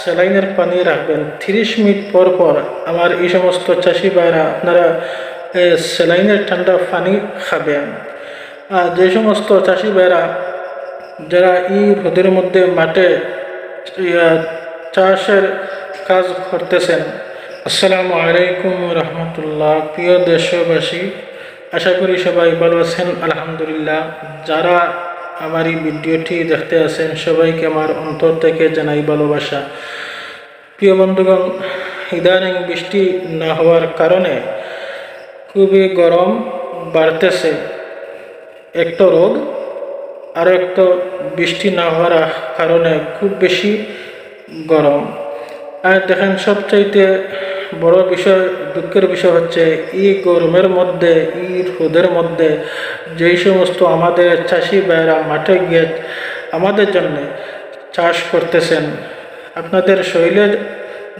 স্যালাইনের পানি রাখবেন। তিরিশ মিনিট পর পর আমার এই সমস্ত চাষি ভাইরা আপনারা স্যালাইনের ঠান্ডা পানি খাবেন। আর যে সমস্ত চাষি ভাইরা যারা এই রোদের মধ্যে মাঠে চাষের কাজ করতেছেন, আসসালামু আলাইকুম রহমতুল্লাহ। প্রিয় দেশবাসী, আশা করি সবাই ভালো আছেন, আলহামদুলিল্লাহ। যারা আমার এই ভিডিওটি দেখতে আছেন সবাইকে আমার অন্তর থেকে জানাই ভালোবাসা। প্রিয় বন্ধুগণ, ইদানিং বৃষ্টি না হওয়ার কারণে খুবই গরম বাড়তেছে। একটা রোগ, আরও একটা বৃষ্টি না হওয়ার কারণে খুব বেশি গরম। আর দেখেন সবচাইতে বড় বিষয়, দুঃখের বিষয় হচ্ছে এই গরমের মধ্যে এই রোদের মধ্যে, যেই সমস্ত আমাদের চাষি ভাইয়েরা মাঠে গিয়ে আমাদের জন্য চাষ করতেছেন, আপনাদের শরীরের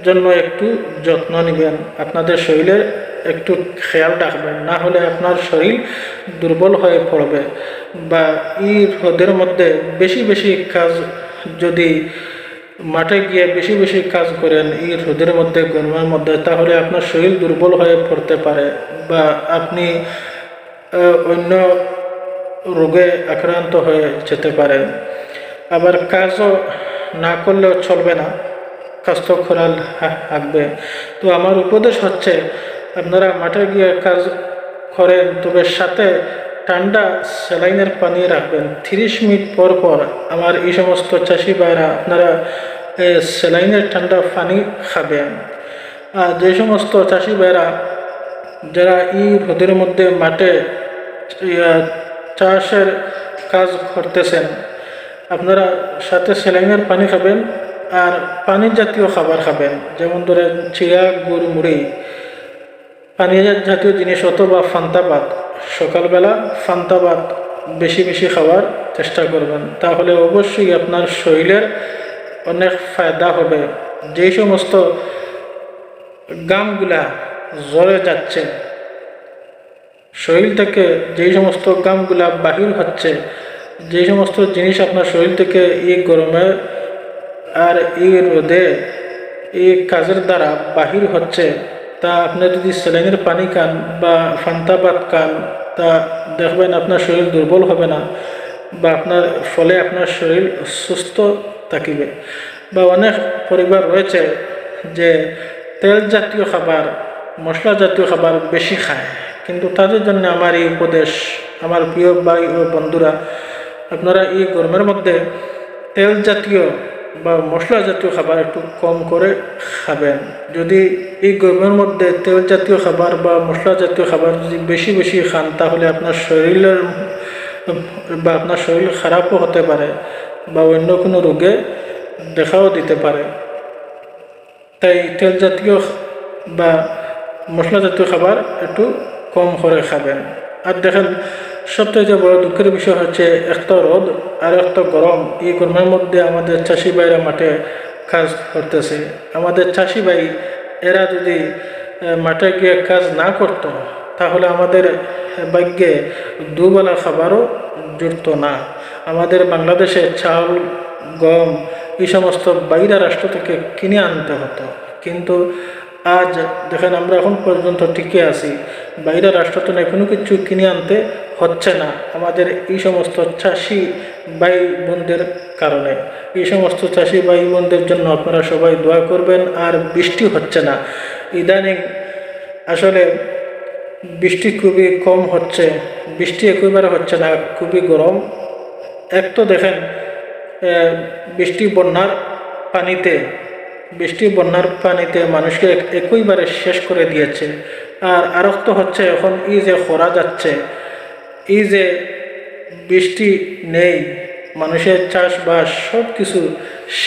জন্য একটু যত্ন নেবেন, আপনাদের শরীরের একটু খেয়াল রাখবেন, না হলে আপনার শরীর দুর্বল হয়ে পড়বে। বা এই রোদের মধ্যে বেশি বেশি কাজ যদি মাঠে গিয়ে বেশি বেশি কাজ করেন এই রোদের মধ্যে, গরমের মধ্যে, তাহলে আপনার শরীর দুর্বল হয়ে পড়তে পারে বা আপনি অন্য রোগে আক্রান্ত হয়ে যেতে পারেন। আবার কাজও না করলেও চলবে না কাজ তো করার থাকবে। তো আমার উপদেশ হচ্ছে, আপনারা মাঠে গিয়ে কাজ করেন, তবে সাথে ঠান্ডা স্যালাইনের পানি রাখবেন। তিরিশ মিনিট পর পর আমার এই সমস্ত চাষি ভাইরা আপনারা স্যালাইনের ঠান্ডা পানি খাবেন। আর যে সমস্ত চাষি ভাইরা যারা এই রোদের মধ্যে মাঠে চাষের কাজ করতেছেন, আপনারা সাথে স্যালাইনের পানি খাবেন আর পানি জাতীয় খাবার খাবেন। যেমন ধরেন চিয়া গুড় মুড়ি পানি জাতীয় জিনিস অথবা ফান্তাবাদ সকালবেলা ফান্তাবাদ বেশি বেশি খাওয়ার চেষ্টা করবেন। তাহলে অবশ্যই আপনার শরীরের অনেক ফায়দা হবে। যেই সমস্ত গামগুলা জ্বরে যাচ্ছে, শরীর থেকে যেই সমস্ত গামগুলা বাহির হচ্ছে যে সমস্ত জিনিস আপনার শরীর থেকে এই গরমে আর এই রোদে, এই কাজের দ্বারা বাহির হচ্ছে তা আপনি যদি স্যালাইনের পানি খান বা ফান্তাবাদ খান, তা দেখবেন আপনার শরীর দুর্বল হবে না বা আপনার ফলে আপনার শরীর সুস্থ থাকিবে। বা অনেক পরিবার রয়েছে যে তেল জাতীয় খাবার, মশলা জাতীয় খাবার বেশি খায়। কিন্তু তাদের জন্য আমার এই উপদেশ, আমার প্রিয় ও বন্ধুরা, আপনারা এই গরমের মধ্যে তেল জাতীয় বা মশলা জাতীয় খাবার একটু কম করে খাবেন। যদি এই গরমের মধ্যে তেল জাতীয় খাবার বা মশলা জাতীয় খাবার যদি বেশি বেশি খান, তাহলে আপনার শরীরের, বা আপনার শরীর খারাপও হতে পারে বা অন্য কোনো রোগে দেখাও দিতে পারে। তাই তেল জাতীয় বা মশলা জাতীয় খাবার একটু কম করে খাবেন। আর দেখেন সবথেকে বড় দুঃখের বিষয় হচ্ছে, একটা রোদ আর একটা গরম এই গরমের মধ্যে আমাদের চাষি ভাইরা মাঠে কাজ করতেছে। আমাদের চাষি ভাই, এরা যদি মাঠে গিয়ে কাজ না করত, তাহলে আমাদের ভাগ্যে দুবেলা খাবারও জুটত না। আমাদের বাংলাদেশে চাল, গম এই সমস্ত বাইরা রাষ্ট্র থেকে কিনে আনতে হতো। কিন্তু আজ দেখেন আমরা এখন পর্যন্ত টিকে আছি। বাইরের রাষ্ট্র থেকে কোনো কিছু কিনে আনতে হচ্ছে না। আমাদের এই সমস্ত চাষি ভাই বোনদের কারণে। এই সমস্ত চাষি ভাই বোনদের জন্য আপনারা সবাই দোয়া করবেন, আর বৃষ্টি হচ্ছে না। ইদানিং আসলে বৃষ্টি খুবই কম হচ্ছে। বৃষ্টি একেবারে হচ্ছে না, খুবই গরম। এক তো দেখেন বৃষ্টি বন্যার পানিতে, বৃষ্টি বন্যার পানিতে মানুষকে একইবারে শেষ করে দিয়েছে। আর আরও তো হচ্ছে এখন এই যে খরা যাচ্ছে এই যে বৃষ্টি নেই, মানুষের চাষবাস সব কিছু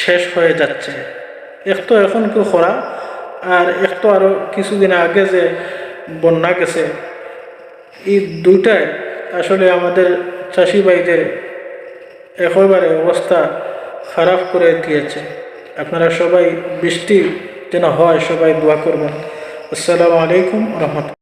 শেষ হয়ে যাচ্ছে। এক তো এখন কেউ খরা, আর এক তো আরও কিছুদিন আগে যে বন্যা গেছে, এই দুইটাই আসলে আমাদের চাষি ভাইদের একেবারে অবস্থা খারাপ করে দিয়েছে। আপনারা সবাই বৃষ্টি যেন হয়, সবাই দোয়া করবেন। আসসালামু আলাইকুম রহমতুল্লাহ